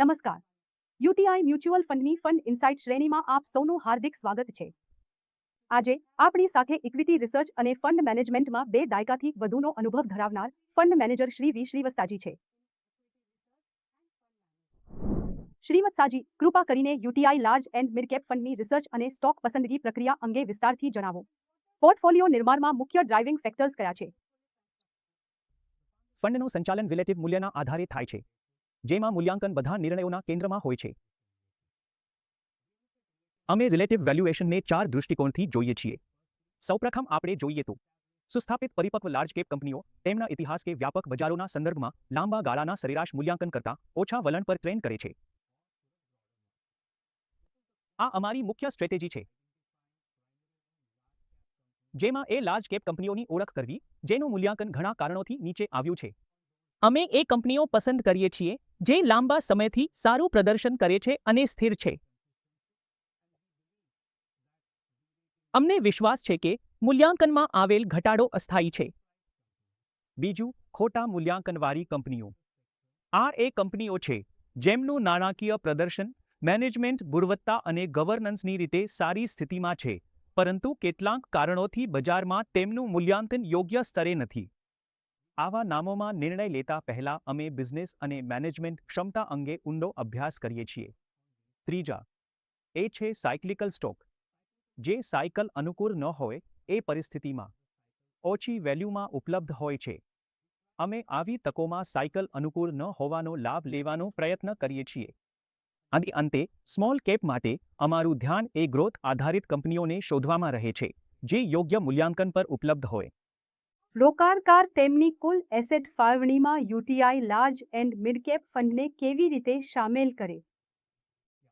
નમસ્કાર. UTI mutual ફંડની fund insight શ્રેણીમાં આપ સૌનું હાર્દિક સ્વાગત છે. આજે આપણી સાથે ઇક્વિટી રિસર્ચ અને ફંડ મેનેજમેન્ટમાં બે દાયકાથી વધુનો અનુભવ ધરાવનાર ફંડ મેનેજર શ્રી વી. શ્રીવસ્તાજી છે. શ્રીવત્સાજી, કૃપા કરીને UTI large and mid cap ફંડની research અને સ્ટોક પસંદગી પ્રક્રિયા અંગે વિસ્તારથી જણાવો. પોર્ટફોલિયો નિર્માણમાં મુખ્ય ડ્રાઇવિંગ ફેક્ટર્સ કયા છે? ફંડનું સંચાલન રિલેટિવ મૂલ્યના આધારે થાય છે. જેમાં મૂલ્યાંકન બધા નિર્ણયોના કેન્દ્રમાં હોય છે. અમે રિલેટિવ વેલ્યુએશનને ચાર દૃષ્ટિકોણથી જોઈએ છીએ. સૌપ્રથમ આપણે જોઈએ તો, સુસ્થાપિત પરિપક્વ લાર્જ કેપ કંપનીઓ, તેમના ઇતિહાસ કે વ્યાપક બજારોના સંદર્ભમાં લાંબા ગાળાના સરેરાશ મૂલ્યાંકન કરતા ઓછા વલણ પર ટ્રેન કરે છે. આ અમારી મુખ્ય સ્ટ્રેટેજી છે. જેમાં એ લાર્જ કેપ કંપનીઓની ઓળખ કરવી, જેનું મૂલ્યાંકન ઘણા કારણોથી નીચે આવ્યું છે. અમે એ કંપનીઓ પસંદ કરીએ છીએ, જે લાંબા સમયથી સારું પ્રદર્શન કરે છે અને સ્થિર છે. અમને વિશ્વાસ છે કે મૂલ્યાંકનમાં આવેલ ઘટાડો અસ્થાયી છે. બીજું, ખોટા મૂલ્યાંકનવાળી કંપનીઓ. આ એ કંપનીઓ છે, જેમનું નાણાકીય પ્રદર્શન, મેનેજમેન્ટ, ગુણવત્તા અને ગવર્નન્સની રીતે સારી સ્થિતિમાં છે, પરંતુ કેટલાંક કારણોથી બજારમાં તેમનું મૂલ્યાંકન યોગ્ય સ્તરે નથી. આવા નામોમાં નિર્ણય લેતા પહેલા અમે બિઝનેસ અને મેનેજમેન્ટ ક્ષમતા અંગે ઊંડો અભ્યાસ કરીએ છીએ. ત્રીજા, એ છે સાયક્લિકલ સ્ટોક. જે સાયકલ અનુકૂળ ન હોય એ પરિસ્થિતિમાં ઓછી વેલ્યુમાં ઉપલબ્ધ હોય છે. અમે આવી તકોમાં સાયકલ અનુકૂળ ન હોવાનો લાભ લેવાનો પ્રયત્ન કરીએ છીએ. અને અંતે, સ્મોલ કેપ માટે અમારું ધ્યાન એ ગ્રોથ આધારિત કંપનીઓને શોધવામાં રહે છે, જે યોગ્ય મૂલ્યાંકન પર ઉપલબ્ધ હોય. રોકાણકાર તેમની કુલ એસેટ ફાળવણીમાં યુટીઆઈ લાર્જ એન્ડ મિડકેપ ફંડને કેવી રીતે સામેલ કરે?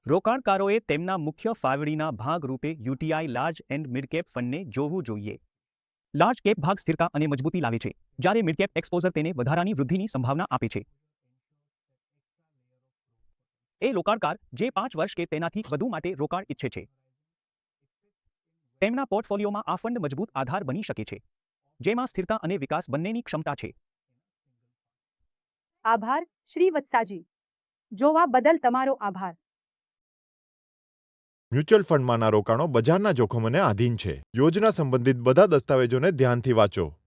રોકાણકારોએ તેમના મુખ્ય ફાળવણીના ભાગ રૂપે યુટીઆઈ લાર્જ એન્ડ મિડકેપ ફંડને જોવું જોઈએ. લાર્જ કેપ ભાગ સ્થિરતા અને મજબૂતી લાવે છે, જ્યારે મિડકેપ એક્સપોઝર તેને વધારાની વૃદ્ધિની સંભાવના આપે છે. એ રોકાણકાર જે પાંચ વર્ષ કે તેનાથી વધુ માટે રોકાણ ઈચ્છે છે. તેમના પોર્ટફોલિયોમાં આ ફંડ મજબૂત આધાર બની શકે છે. જેમાં સ્થિરતા અને વિકાસ બંનેની ક્ષમતા છે. આભાર શ્રી વત્સાજી. જોવા બદલ તમારો આભાર. મ્યુચ્યુઅલ ફંડમાંના રોકાણો બજારના જોખમોને આધીન છે. યોજના સંબંધિત બધા દસ્તાવેજોને ધ્યાનથી વાંચો.